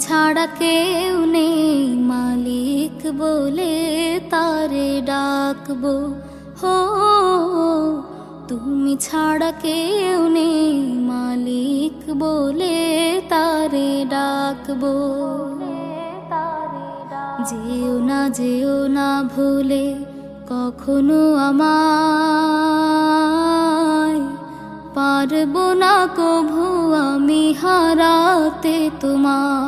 ছাড়া কেউ নেই। মালিক বলে তারে ডাকবো। হো, তুমি ছাড়া কেউ নেই। মালিক বলে তারে ডাকবো। যেও না যেও না ভুলে কখনো আমায়। পারব না কভু আমি হারাতে তোমায়।